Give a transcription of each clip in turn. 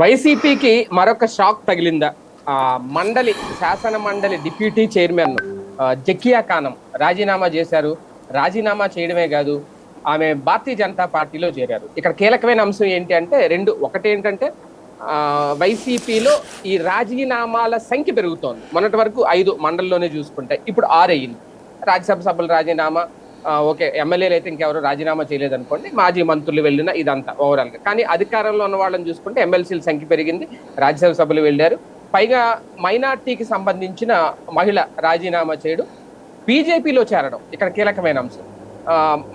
వైసీపీకి మరొక షాక్ తగిలిందా? మండలి శాసన మండలి డిప్యూటీ చైర్మన్ ఆ, జకియా ఖానం రాజీనామా చేశారు. రాజీనామా చేయడమే కాదు ఆమె భారతీయ జనతా పార్టీలో చేరారు. ఇక్కడ కీలకమైన అంశం ఏంటి అంటే రెండు ఒకటి ఏంటంటే వైసీపీలో ఈ రాజీనామాల సంఖ్య పెరుగుతోంది. మొన్నటి వరకు ఐదు మండలిలోనే చూసుకుంటే ఇప్పుడు ఆరు అయ్యింది రాజ్యసభ సభల రాజీనామా ఓకే ఎమ్మెల్యేలు అయితే ఇంకెవరు రాజీనామా చేయలేదు అనుకోండి మాజీ మంత్రులు వెళ్ళిన ఇదంతా ఓవరాల్గా కానీ అధికారంలో ఉన్న వాళ్ళని చూసుకుంటే ఎమ్మెల్సీల సంఖ్య పెరిగింది రాజ్యసభ సభ్యులు వెళ్ళారు. పైగా మైనార్టీకి సంబంధించిన మహిళ రాజీనామా చేయడం బీజేపీలో చేరడం ఇక్కడ కీలకమైన అంశం.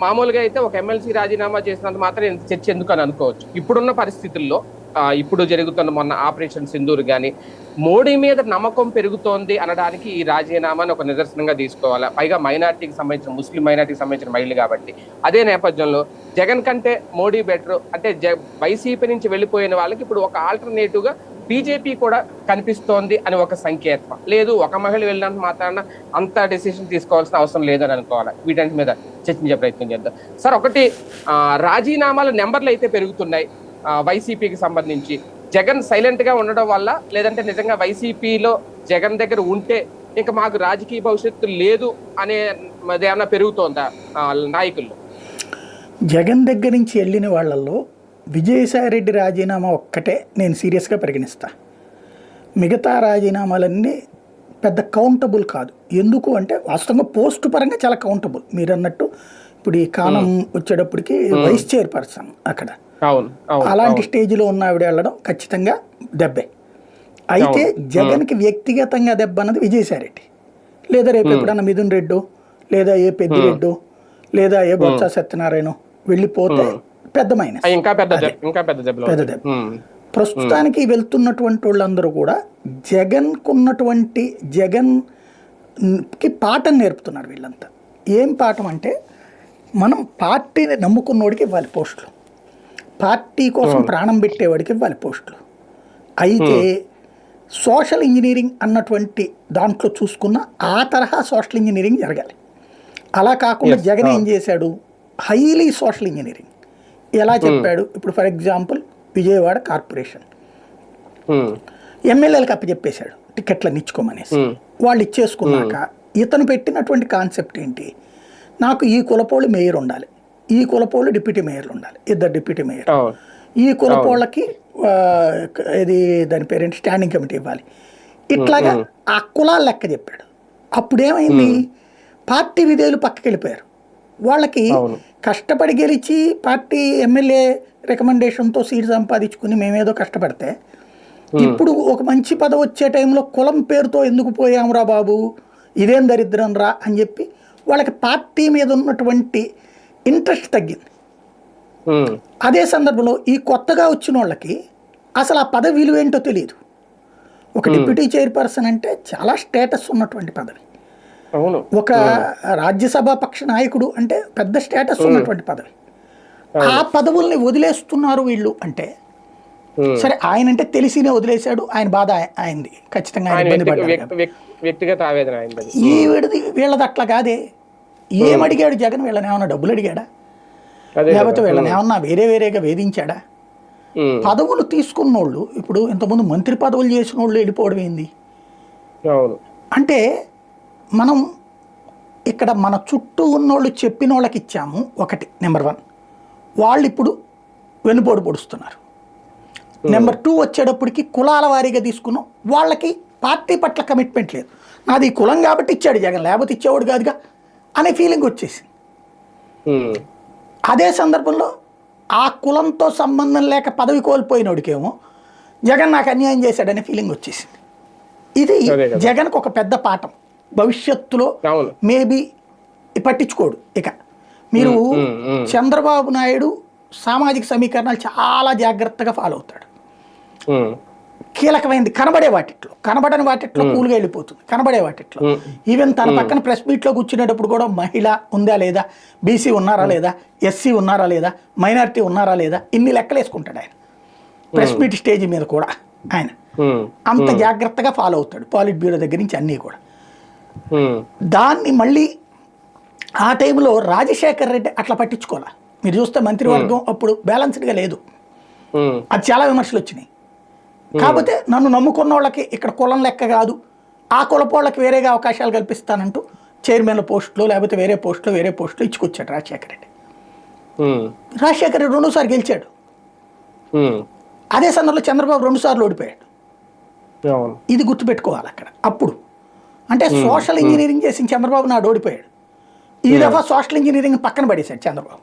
మామూలుగా అయితే ఒక ఎమ్మెల్సీ రాజీనామా చేసినంత మాత్రం చర్చ ఎందుకు అని అనుకోవచ్చు. ఇప్పుడున్న పరిస్థితుల్లో ఇప్పుడు జరుగుతున్న మొన్న ఆపరేషన్ సింధూర్ కానీ మోడీ మీద నమ్మకం పెరుగుతోంది అనడానికి ఈ రాజీనామాని ఒక నిదర్శనంగా తీసుకోవాలి? పైగా మైనార్టీకి సంబంధించిన ముస్లిం మైనార్టీకి సంబంధించిన మహిళలు కాబట్టి. అదే నేపథ్యంలో జగన్ కంటే మోడీ బెటర్ అంటే జ వైసీపీ నుంచి వెళ్ళిపోయిన వాళ్ళకి ఇప్పుడు ఒక ఆల్టర్నేటివ్గా బీజేపీ కూడా కనిపిస్తోంది అని ఒక సంకేతం. లేదు ఒక మహిళ వెళ్ళినంత మాత్రాన అంత డెసిషన్ తీసుకోవాల్సిన అవసరం లేదని అనుకోవాలి? వీటన్నిటి మీద చర్చించే ప్రయత్నం చేద్దాం. సార్ ఒకటి రాజీనామాల నెంబర్లు అయితే పెరుగుతున్నాయి. వైసీపీకి సంబంధించి. జగన్ సైలెంట్గా ఉండడం వల్ల లేదంటే నిజంగా వైసీపీలో జగన్ దగ్గర ఉంటే ఇంకా మాకు రాజకీయ భవిష్యత్తు లేదు అనే ఏమైనా పెరుగుతోందా నాయకుల్లో? జగన్ దగ్గర నుంచి వెళ్ళిన వాళ్ళల్లో విజయసాయిరెడ్డి రాజీనామా ఒక్కటే నేను సీరియస్గా పరిగణిస్తా. మిగతా రాజీనామాలన్నీ పెద్ద కౌంటబుల్ కాదు. ఎందుకు అంటే వాస్తవంగా పోస్ట్ పరంగా చాలా కౌంటబుల్ మీరు అన్నట్టు ఇప్పుడు ఈ కాలం వచ్చేటప్పటికి వైస్ చైర్పర్సన్ అక్కడ. అలాంటి స్టేజ్లో ఉన్న ఆవిడ వెళ్ళడం ఖచ్చితంగా దెబ్బే. అయితే జగన్కి వ్యక్తిగతంగా దెబ్బ అన్నది విజయసాయిరెడ్డి. లేదా రేపు ఎప్పుడన్నా మిథున్ రెడ్డో లేదా ఏ పెద్దిరెడ్డో లేదా ఏ బొత్స సత్యనారాయణ వెళ్ళిపోతే పెద్ద మైనస్. ఆ, ఇంకా పెద్ద దెబ్బ ఇంకా పెద్ద దెబ్బలు పెద్ద అవుతాయి. దెబ్బ. ఉమ్. ప్రస్తుతానికి వెళ్తున్నటువంటి వాళ్ళందరూ కూడా జగన్కున్నటువంటి జగన్కి పాఠం నేర్పుతున్నారు వీళ్ళంతా. ఏం పాఠం అంటే మనం పార్టీని నమ్ముకున్నోడికి ఇవ్వాలి పోస్టులు. పార్టీ కోసం ప్రాణం పెట్టేవాడికి ఇవ్వాలి పోస్టులు. అయితే సోషల్ ఇంజనీరింగ్ అన్నటువంటి దాంట్లో చూసుకున్న ఆ తరహా సోషల్ ఇంజనీరింగ్ జరగాలి. అలా కాకుండా జగన్ ఏం చేశాడు? Highly social engineering. ఎలా చెప్పాడు? ఇప్పుడు ఫర్ ఎగ్జాంపుల్ విజయవాడ కార్పొరేషన్. ఎమ్మెల్యేలకు అప్పచెప్పేశాడు టికెట్లను ఇచ్చుకోమనేసి. వాళ్ళు ఇచ్చేసుకున్నాక ఇతను పెట్టినటువంటి కాన్సెప్ట్ ఏంటి? నాకు ఈ కులపోళ్ళు మేయర్ ఉండాలి. ఈ కులపోళ్ళు డిప్యూటీ మేయర్లు ఉండాలి. ఇద్దరు డిప్యూటీ మేయర్ ఈ కులపోళ్ళకి ఇది దాని పేరేంటి? స్టాండింగ్ కమిటీ ఇవ్వాలి. ఇట్లాగా ఆ కులాల లెక్క చెప్పాడు. అప్పుడేమైంది? పార్టీ విధేయులు పక్కకి వెళ్ళిపోయారు వాళ్ళకి. కష్టపడి గెలిచి పార్టీ ఎమ్మెల్యే రికమెండేషన్తో సీట్ సంపాదించుకుని మేమేదో కష్టపడితే ఇప్పుడు ఒక మంచి పదవి వచ్చే టైంలో కులం పేరుతో ఎందుకు పోయామురా బాబు? ఇదేం దరిద్రం రా అని చెప్పి వాళ్ళకి పార్టీ మీద ఉన్నటువంటి ఇంట్రెస్ట్ తగ్గింది. అదే సందర్భంలో ఈ కొత్తగా వచ్చిన వాళ్ళకి అసలు ఆ పదవి విలువ ఏంటో తెలియదు. ఒక డిప్యూటీ చైర్పర్సన్ అంటే చాలా స్టేటస్ ఉన్నటువంటి పదవి. ఒక రాజ్యసభ పక్ష నాయకుడు అంటే పెద్ద స్టేటస్ ఉన్నటువంటి పదవి. ఆ పదవుల్ని వదిలేస్తున్నారు వీళ్ళు అంటే. సరే ఆయన అంటే తెలిసినే వదిలేశాడు ఆయన బాధ ఆయ- ఆయనది ఖచ్చితంగా ఆయన ఇబ్బంది పడ్డాడు. వ్యక్తిగత ఆవేదన ఈ వీడిది వీళ్ళది అట్లా కాదే. ఏం అడిగాడు జగన్? వీళ్ళని ఏమన్నా డబ్బులు అడిగాడా? లేకపోతే వీళ్ళని ఏమన్నా వేరే వేరేగా వేధించాడా. పదవులు తీసుకున్నోళ్ళు ఇప్పుడు ఇంతకుముందు మంత్రి పదవులు చేసిన వాళ్ళు వెళ్ళిపోవడం ఏంది? అంటే మనం ఇక్కడ మన చుట్టూ ఉన్నోళ్ళు చెప్పిన వాళ్ళకి ఇచ్చాము ఒకటి నెంబర్ వన్. వాళ్ళు ఇప్పుడు వెనుపోటు పొడుస్తున్నారు. నెంబర్ టూ వచ్చేటప్పటికి కులాల వారీగా తీసుకున్నాం. వాళ్ళకి పార్టీ పట్ల కమిట్మెంట్ లేదు. నాది కులం కాబట్టి ఇచ్చాడు జగన్ లేకపోతే ఇచ్చేవాడు కాదుగా. అనే ఫీలింగ్ వచ్చేసింది. అదే సందర్భంలో ఆ కులంతో సంబంధం లేక పదవి కోల్పోయినోడికేమో జగన్ నాకు అన్యాయం చేశాడనే ఫీలింగ్ వచ్చేసింది. ఇది. జగన్కు ఒక పెద్ద పాఠం. భవిష్యత్తులో మేబీ పట్టించుకోడు ఇక. మీరు. చంద్రబాబు నాయుడు సామాజిక సమీకరణాలు చాలా జాగ్రత్తగా ఫాలో అవుతాడు. ఉమ్. కీలకమైనది కనబడే వాటిట్లో. కనబడని వాటిట్లో కూల్గా వెళ్ళిపోతుంది. కనబడే వాటిట్లో. ఈవెన్ తన పక్కన ప్రెస్ మీట్లో కూర్చునేటప్పుడు కూడా మహిళ ఉందా లేదా? బీసీ ఉన్నారా లేదా? ఎస్సీ ఉన్నారా లేదా? మైనారిటీ ఉన్నారా లేదా? ఇన్ని లెక్కలు వేసుకుంటాడు ఆయన. ప్రెస్ మీట్ స్టేజ్ మీద కూడా ఆయన. అంత జాగ్రత్తగా ఫాలో అవుతాడు పాలిట్ బ్యూరో దగ్గర నుంచి అన్నీ కూడా. దాన్ని మళ్ళీ ఆ టైంలో రాజశేఖర్ రెడ్డి అట్లా పట్టించుకోలే మీరు చూస్తే మంత్రివర్గం అప్పుడు బ్యాలెన్స్డ్గా లేదు. అది చాలా విమర్శలు వచ్చినాయి. కాకపోతే నన్ను నమ్ముకున్న వాళ్ళకి ఇక్కడ కులం లెక్క కాదు. ఆ కులపోళ్ళకి వేరేగా అవకాశాలు కల్పిస్తానంటూ చైర్మన్ల పోస్టులు లేకపోతే వేరే పోస్టులు వేరే పోస్టులు ఇచ్చుకొచ్చాడు రాజశేఖర రెడ్డి. రాజశేఖర రెడ్డి రెండోసారి గెలిచాడు. అదే సందర్భంలో చంద్రబాబు రెండుసార్లు ఓడిపోయాడు. ఇది గుర్తుపెట్టుకోవాలి అక్కడ. అప్పుడు. అంటే సోషల్ ఇంజనీరింగ్ చేసిన చంద్రబాబు నాడు ఓడిపోయాడు. ఈ దఫా సోషల్ ఇంజనీరింగ్ పక్కన పడేశాడు చంద్రబాబు.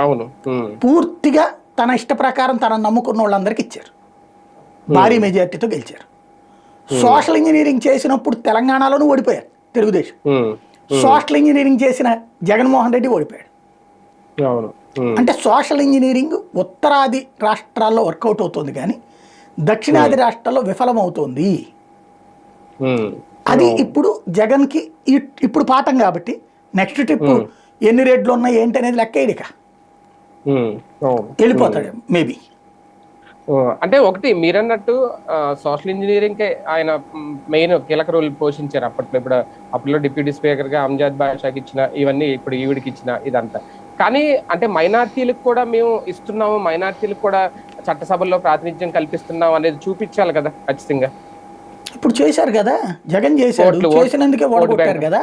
అవును. పూర్తిగా తన ఇష్ట ప్రకారం తన నమ్ముకున్న వాళ్ళందరికీ ఇచ్చారు. భారీ మెజార్టీతో గెలిచారు. సోషల్ ఇంజనీరింగ్ చేసినప్పుడు తెలంగాణలోనూ ఓడిపోయారు తెలుగుదేశం. సోషల్ ఇంజనీరింగ్ చేసిన జగన్మోహన్ రెడ్డి ఓడిపోయాడు. అంటే సోషల్ ఇంజనీరింగ్ ఉత్తరాది రాష్ట్రాల్లో వర్కౌట్ అవుతుంది కానీ దక్షిణాది రాష్ట్రాల్లో విఫలమవుతోంది. అది ఇప్పుడు జగన్కి ఇప్పుడు పాఠం కాబట్టి నెక్స్ట్ ట్రిప్ ఎన్ని రేట్లు ఉన్నాయి ఏంటి అనేది లెక్క ఇక వెళ్ళిపోతాడు మేబీ. అంటే ఒకటి మీరన్నట్టు సోషల్ ఇంజనీరింగ్ కే ఆయన మెయిన్ కీలక రోల్ పోషించారు అప్పట్లో. ఇప్పుడు అప్పట్లో డిప్యూటీ స్పీకర్గా అంజాద్ బాషాకి ఇచ్చిన ఇవన్నీ ఇప్పుడు ఈవిడికి ఇచ్చిన ఇదంతా. కానీ అంటే మైనార్టీలకు కూడా మేము ఇస్తున్నాము మైనార్టీలకు కూడా చట్టసభల్లో ప్రాతినిధ్యం కల్పిస్తున్నాం అనేది చూపించాలి కదా ఖచ్చితంగా. ఇప్పుడు చేశారు కదా జగన్ చేశాడు. చేసినందుకే ఓడగొట్టారు. కదా.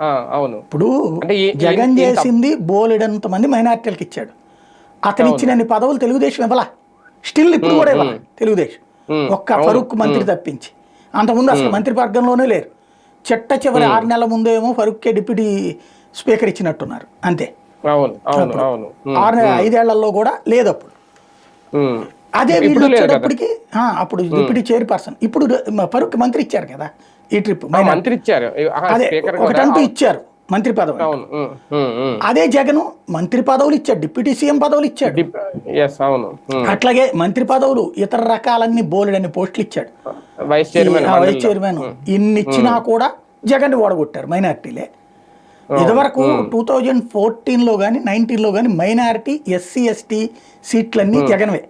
ఆ, అవును. ఇప్పుడు జగన్ చేసింది బోలెడంత మంది మైనార్టీలకు ఇచ్చాడు. అతను ఇచ్చినన్ని పదవులు తెలుగుదేశం ఇవ్వాల స్టిల్ ఇప్పుడు కూడా ఇవ్వాలి. తెలుగుదేశం. ఉమ్, ఒక్క ఫరూక్ మంత్రి తప్పించి. అంతకుముందు అసలు మంత్రి వర్గంలోనే లేరు. చిట్ట చివరి ఆరు నెలల ముందేమో ఫరూక్కే డిప్యూటీ స్పీకర్ ఇచ్చినట్టున్నారు. అంతే. ఆరు నెల ఐదేళ్ళలో కూడా లేదు అప్పుడు అదే వీళ్ళు. వచ్చేటప్పటికి అప్పుడు డిప్యూటీ చైర్పర్సన్. ఇప్పుడు ఫరూక్ మంత్రి ఇచ్చారు కదా ఈ ట్రిప్. మంత్రి ఇచ్చారు. అదే ఒకటంటూ ఇచ్చారు. మంత్రి పదవి అవును. అదే జగన్ మంత్రి పదవులు ఇచ్చాడు డిప్యూటీ సీఎం పదవులు ఇచ్చాడు. అవును. అట్లాగే మంత్రి పదవులు ఇతర రకాలన్నీ బోలెడన్ని పోస్టులు ఇచ్చాడు. వైస్ చైర్మన్ వైస్ చైర్మన్ ఇన్ని ఇచ్చినా కూడా జగన్ ఓడగొట్టారు మైనారిటీలే. ఇదివరకు టూ థౌజండ్ ఫోర్టీన్లో కానీ నైన్టీన్లో కానీ మైనారిటీ ఎస్సీ ఎస్టీ సీట్లన్నీ జగన్వే.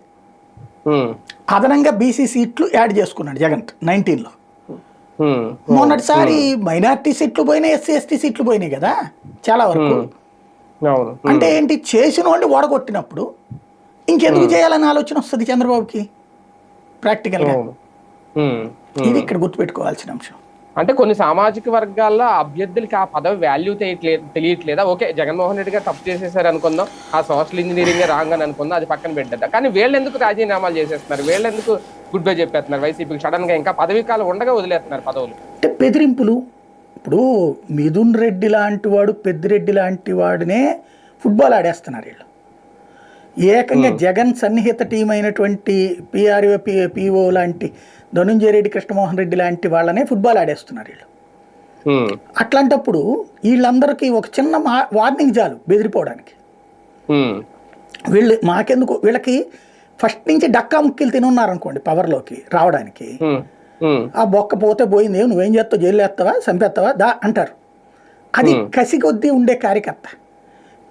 అదనంగా బీసీ సీట్లు యాడ్ చేసుకున్నాడు జగన్ నైన్టీన్లో. మొన్నటిసారి మైనారిటీ సీట్లు పోయినాయి ఎస్సీ ఎస్టీ సీట్లు పోయినాయి కదా చాలా వరకు. అంటే ఏంటి చేసిన వాడిని ఓడగొట్టినప్పుడు ఇంకెందుకు చేయాలని ఆలోచన వస్తుంది చంద్రబాబుకి? ప్రాక్టికల్గా ఇది ఇక్కడ గుర్తుపెట్టుకోవాల్సిన అంశం. అంటే కొన్ని సామాజిక వర్గాల్లో అభ్యర్థులకి ఆ పదవి వాల్యూ తెలియట్లేదు తెలియట్లేదా? ఓకే జగన్మోహన్ రెడ్డి గారు తప్పు చేసేసారు అనుకుందాం. ఆ సోషల్ ఇంజనీరింగ్ రాంగ్ అని అనుకుందాం అది పక్కన పెట్టద్దా. కానీ వీళ్ళు ఎందుకు రాజీనామాలు చేసేస్తున్నారు? వీళ్ళు ఎందుకు గుడ్ బై చెప్పేస్తున్నారు? వైసీపీకి సడన్గా ఇంకా పదవి కాలం ఉండగా వదిలేస్తున్నారు పదవులు. అంటే బెదిరింపులు. ఇప్పుడు మిథున్ రెడ్డి లాంటి వాడు పెద్దిరెడ్డి లాంటి వాడినే ఫుట్బాల్ ఆడేస్తున్నారు వీళ్ళు. ఏకంగా జగన్ సన్నిహిత టీం అయినటువంటి పిఆర్ఓ పిఓ లాంటి ధనుంజయ రెడ్డి కృష్ణమోహన్ రెడ్డి లాంటి వాళ్ళనే ఫుట్బాల్ ఆడేస్తున్నారు వీళ్ళు. అట్లాంటప్పుడు వీళ్ళందరికీ ఒక చిన్న మా వార్నింగ్ చాలు బెదిరిపోవడానికి. వీళ్ళు మాకెందుకు వీళ్ళకి ఫస్ట్ నుంచి డక్కా ముక్కిలు తినున్నారు అనుకోండి పవర్లోకి రావడానికి. ఆ బొక్క పోతే పోయింది నువ్వేం చేస్తావు జైలు వేస్తావా చంపేస్తావా దా అంటారు. అది కసి కొద్దీ ఉండే కార్యకర్త.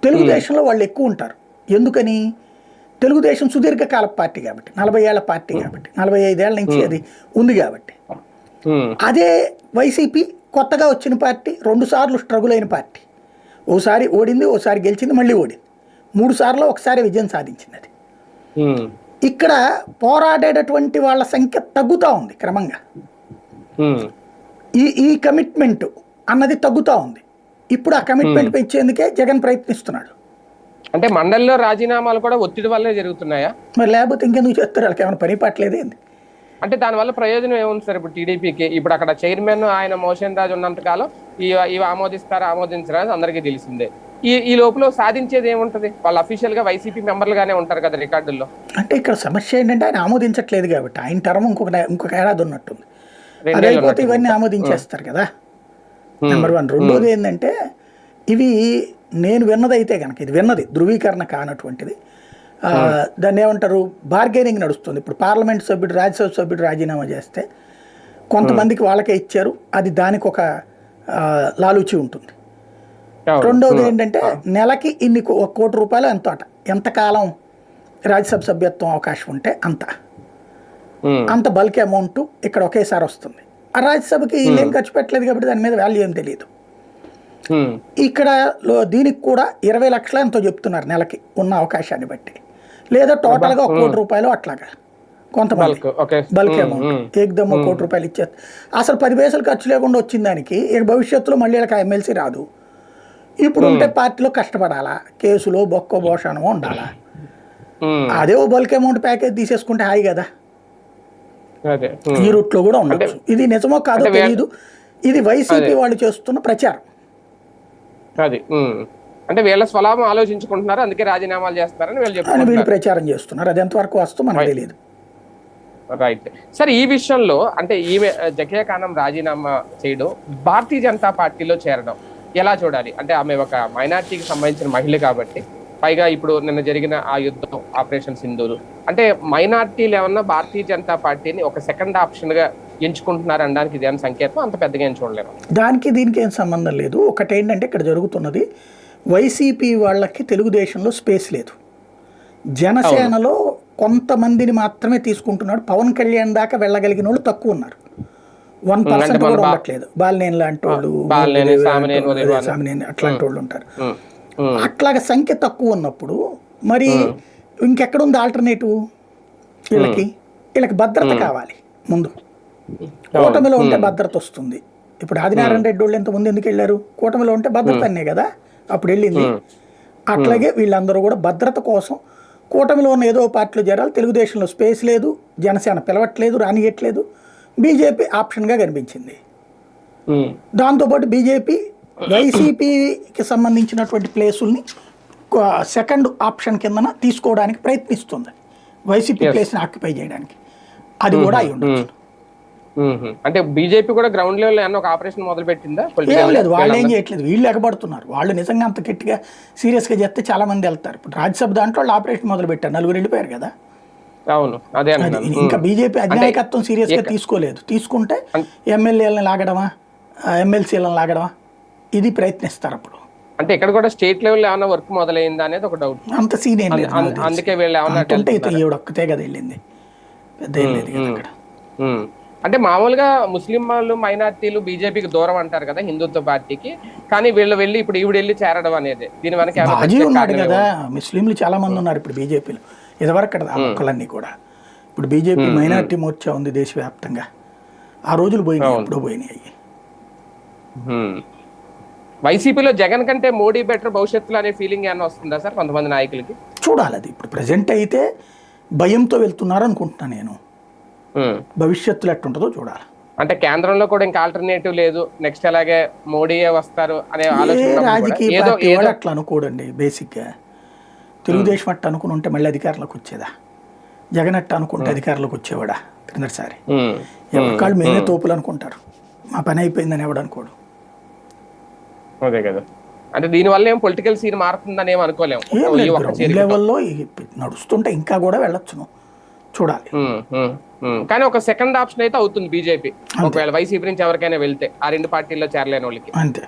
తెలుగుదేశంలో వాళ్ళు ఎక్కువ ఉంటారు. ఎందుకని? తెలుగుదేశం సుదీర్ఘకాల పార్టీ కాబట్టి నలభై ఏళ్ళ పార్టీ కాబట్టి నలభై ఐదేళ్ళ నుంచి అది ఉంది కాబట్టి. అదే వైసీపీ కొత్తగా వచ్చిన పార్టీ రెండు సార్లు స్ట్రగుల్ అయిన పార్టీ. ఓసారి ఓడింది ఓసారి గెలిచింది మళ్ళీ ఓడింది. మూడు సార్లు ఒకసారి విజయం సాధించింది అది. ఇక్కడ పోరాడేటటువంటి వాళ్ళ సంఖ్య తగ్గుతూ ఉంది క్రమంగా. ఈ ఈ కమిట్మెంట్ అన్నది తగ్గుతూ ఉంది. ఇప్పుడు ఆ కమిట్మెంట్ పెంచేందుకే జగన్ ప్రయత్నిస్తున్నాడు. అంటే మండలిలో రాజీనామాలు కూడా ఒత్తిడి వల్లే జరుగుతున్నాయా? మరి లేకపోతే ఇంకెందుకు చేస్తారు వాళ్ళకి ఏమైనా పని పట్టలేదేంది అంటే దానివల్ల ప్రయోజనం ఏముంది సార్ ఇప్పుడు టీడీపీకి? ఇప్పుడు అక్కడ చైర్మన్ ఆయన మోషన్ రాజు ఉన్నంత కాలం ఇవి ఇవి ఆమోదిస్తారా ఆమోదించరా అందరికీ తెలిసిందే. ఈ ఈ లోపల సాధించేది ఏముంటది? వాళ్ళు అఫీషియల్గా వైసీపీ మెంబర్లుగానే ఉంటారు కదా రికార్డుల్లో. అంటే ఇక్కడ సమస్య ఏంటంటే ఆయన ఆమోదించట్లేదు కాబట్టి ఆయన టర్మ్ ఇంకొక ఇంకొక ఏడాది ఉన్నట్టుంది. అయిపోతే ఇవన్నీ ఆమోదించేస్తారు కదా. నెంబర్ వన్ రెండోది ఏంటంటే ఇవి నేను విన్నది అయితే కనుక ఇది విన్నది ధృవీకరణ కానటువంటిది. దాన్ని ఏమంటారు? బార్గెనింగ్ నడుస్తుంది. ఇప్పుడు పార్లమెంట్ సభ్యుడు రాజ్యసభ సభ్యుడు రాజీనామా చేస్తే కొంతమందికి వాళ్ళకే ఇచ్చారు అది దానికి ఒక లాలూచి ఉంటుంది. రెండవది ఏంటంటే నెలకి ఇన్ని ఒక కోటి రూపాయలు ఎంతో అట? ఎంతకాలం రాజ్యసభ సభ్యత్వం అవకాశం ఉంటే అంత. అంత బల్క్ అమౌంట్ ఇక్కడ ఒకేసారి వస్తుంది. ఆ రాజ్యసభకి ఏం ఖర్చు పెట్టలేదు కాబట్టి దాని మీద వాల్యూ ఏం తెలియదు. ఇక్కడ దీనికి కూడా ఇరవై లక్షల ఎంతో చెప్తున్నారు నెలకి ఉన్న అవకాశాన్ని బట్టి. లేదా టోటల్గా ఒక కోటి రూపాయలు అట్లాగా. కొంతమంది. Bulk amount. ఏకదమ్ కోటి రూపాయలు ఇచ్చేస్తారు అసలు పది పైసలు ఖర్చు లేకుండా వచ్చిన దానికి ఇక భవిష్యత్తులో మళ్ళీ వీళ్ళకి ఎమ్మెల్సీ రాదు. ఇప్పుడు ఉంటే పార్టీలో కష్టపడాలా? కేసులో బొక్క భోషణమో ఉండాలా? అదే ఓ బల్క్ అమౌంట్ ప్యాకేజ్ తీసేసుకుంటే హాయి కదా. ఈ రూట్లో కూడా ఉండొచ్చు. ఇది నిజమో కాదో తెలియదు ఇది వైసీపీ వాళ్ళు చేస్తున్న ప్రచారం. అది. అంటే వీళ్ళ స్వలాభం ఆలోచించుకుంటున్నారు అందుకే రాజీనామాలు చేస్తారని వీళ్ళు చెప్తున్నారు వీళ్ళు ప్రచారం చేస్తున్నారు. అది ఎంతవరకు వస్తుందో మనకు తెలియదు. రైట్ సరే ఈ విషయంలో అంటే ఈమె జకియా ఖానం రాజీనామా చేయడం భారతీయ జనతా పార్టీలో చేరడం ఎలా చూడాలి? అంటే ఆమె ఒక మైనార్టీకి సంబంధించిన మహిళ కాబట్టి పైగా ఇప్పుడు నిన్న జరిగిన ఆ యుద్ధం ఆపరేషన్ సింధూరు. అంటే మైనార్టీలు ఏమన్నా భారతీయ జనతా పార్టీని ఒక సెకండ్ ఆప్షన్గా ఎంచుకుంటున్నారు అనడానికి ఇదేం సంకేతం? అంత పెద్దగా ఏం చూడలేము దానికి దీనికి ఏం సంబంధం లేదు. ఒకటి ఏంటంటే ఇక్కడ జరుగుతున్నది వైసీపీ వాళ్ళకి తెలుగుదేశంలో స్పేస్ లేదు. జనసేనలో కొంతమందిని మాత్రమే తీసుకుంటున్నాడు. పవన్ కళ్యాణ్ దాకా వెళ్ళగలిగిన వాళ్ళు తక్కువ ఉన్నారు. వన్ పర్సెంట్ కూడా ఉండట్లేదు. బాలినేని లాంటి వాళ్ళు సామినేని, అట్లాంటి వాళ్ళు ఉంటారు. అట్లాగ సంఖ్య తక్కువ ఉన్నప్పుడు మరి ఇంకెక్కడుంది ఆల్టర్నేటివ్ వీళ్ళకి వీళ్ళకి భద్రత కావాలి ముందు. కూటమిలో ఉంటే భద్రత వస్తుంది. ఇప్పుడు ఆదినారాయణ రెడ్డి వాళ్ళు ఎంత ముందు ఎందుకు వెళ్ళారు? కూటమిలో ఉంటే భద్రత అనే కదా? అప్పుడు వెళ్ళింది. అట్లాగే వీళ్ళందరూ కూడా భద్రత కోసం కూటమిలో ఉన్న ఏదో పార్టీలో చేరాలి. తెలుగుదేశంలో స్పేస్ లేదు. జనసేన పిలవట్లేదు రానియట్లేదు. బీజేపీ ఆప్షన్గా కనిపించింది. దాంతోపాటు బీజేపీ వైసీపీకి సంబంధించినటువంటి ప్లేసుల్ని సెకండ్ ఆప్షన్ కిందన తీసుకోవడానికి ప్రయత్నిస్తుంది. వైసీపీ ప్లేస్ని ఆక్యుపై చేయడానికి. అది కూడా అయి ఉండొచ్చు. అంటే బీజేపీ కూడా గ్రౌండ్ లెవెల్ ఒక ఆపరేషన్ మొదలు పెట్టిందా లేదు వాళ్ళు ఏం చేయట్లేదు. వీళ్ళు ఎగబడుతున్నారు. వాళ్ళు నిజంగా అంత గట్టిగా సీరియస్గా చేస్తే చాలా మంది వెళ్తారు. ఇప్పుడు రాజ్యసభ దాంట్లో వాళ్ళు ఆపరేషన్ మొదలు పెట్టారు నలుగురు వెళ్ళిపోయారు కదా? అవును అదే ఇంకా బీజేపీ అధినాయకత్వం సీరియస్గా తీసుకోలేదు. తీసుకుంటే ఎమ్మెల్యేలను లాగడమా? ఎమ్మెల్సీలను లాగడమా? ఇది ప్రయత్నిస్తారు అప్పుడు. అంటే ఇక్కడ కూడా స్టేట్ లెవెల్ ఏమైనా వర్క్ మొదలైందా అనేది ఒక డౌట్ అంత సీన్ ఏం లేదు. అందుకే వీళ్ళు ఏమన్నా ఇతను ఈవిడ ఒక్కతే కదా వెళ్ళింది. పెద్ద లేదు అక్కడ. అంటే మామూలుగా ముస్లిం వాళ్ళు మైనార్టీలు బీజేపీకి దూరం అంటారు కదా హిందుత్వ పార్టీకి. కానీ వీళ్ళు వెళ్ళి ఇప్పుడు ఈవిడ వెళ్ళి చేరడం అనేది దీని వెనక ఉన్నాడు కదా. ముస్లింలు చాలా మంది ఉన్నారు ఇప్పుడు బీజేపీలో. ఇదివరకు కదా ఆ మొక్కలన్నీ కూడా. ఇప్పుడు బీజేపీ మైనార్టీ మోర్చా ఉంది దేశవ్యాప్తంగా. ఆ రోజులు పోయినాయి ఎప్పుడో పోయినాయి. వైసీపీలో జగన్ కంటే మోడీ బెటర్ భవిష్యత్తులో అనే ఫీలింగ్ ఏమైనా వస్తుందా సార్ కొంతమంది నాయకులకి? చూడాలి అది. ఇప్పుడు ప్రజెంట్ అయితే భయంతో వెళ్తున్నారు అనుకుంటున్నాను నేను. భవిష్యత్తులో ఎట్టుంటుందో చూడాలి. అంటే కేంద్రంలో కూడా ఇంకా ఆల్టర్నేటివ్ లేదు. నెక్స్ట్ అలాగే మోడీయే వస్తారు అనే ఆలోచన అట్లా అనుకోడండి బేసిక్గా. తెలుగుదేశం అట్ట అనుకుని ఉంటే మళ్ళీ అధికారంలోకి వచ్చేదా? జగన్ అట్ట అనుకుంటే అధికారంలోకి వచ్చేవాడా క్రిందటిసారి? ఉమ్. ఎవరి కాళ్ళు మేమే తోపులు అనుకుంటారు. మా పని అయిపోయిందని ఎవడు అనుకోడు. అదే కదా. అంటే దీనివల్ల ఏం పొలిటికల్ సీన్ మారుతుందని ఏం అనుకోలేము. లెవెల్లో నడుస్తుంటే ఇంకా కూడా వెళ్ళొచ్చును. చూడాలి. కానీ ఒక సెకండ్ ఆప్షన్ అయితే అవుతుంది బీజేపీ ఒకవేళ వైసీపీ నుంచి ఎవరికైనా వెళ్తే ఆ రెండు పార్టీల్లో చేరలేని వాళ్ళకి. అంతే.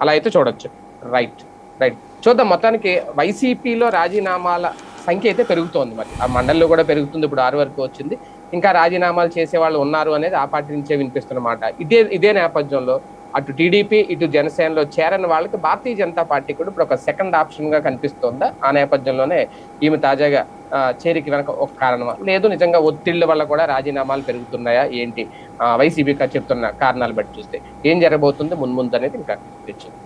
అలా అయితే చూడొచ్చు. రైట్ రైట్ చూద్దాం మొత్తానికి వైసీపీలో రాజీనామాల సంఖ్య అయితే పెరుగుతోంది మరి. ఆ మండలిలో కూడా పెరుగుతుంది ఇప్పుడు ఆరు వరకు వచ్చింది. ఇంకా రాజీనామాలు చేసే వాళ్ళు ఉన్నారు అనేది ఆ పార్టీ నుంచే వినిపిస్తున్నమాట ఇదే ఇదే నేపథ్యంలో అటు టీడీపీ ఇటు జనసేనలో చేరని వాళ్ళకి భారతీయ జనతా పార్టీ కూడా ఇప్పుడు ఒక సెకండ్ ఆప్షన్గా కనిపిస్తోందా? ఆ నేపథ్యంలోనే ఈమె తాజాగా చేరిక వెనక ఒక కారణమా? లేదు నిజంగా ఒత్తిళ్ళ వల్ల కూడా రాజీనామాలు పెరుగుతున్నాయా ఏంటి? వైసీపీ చెప్తున్న కారణాలు బట్టి చూస్తే ఏం జరగబోతుంది? మున్ముందు అనేది ఇంకా తెచ్చింది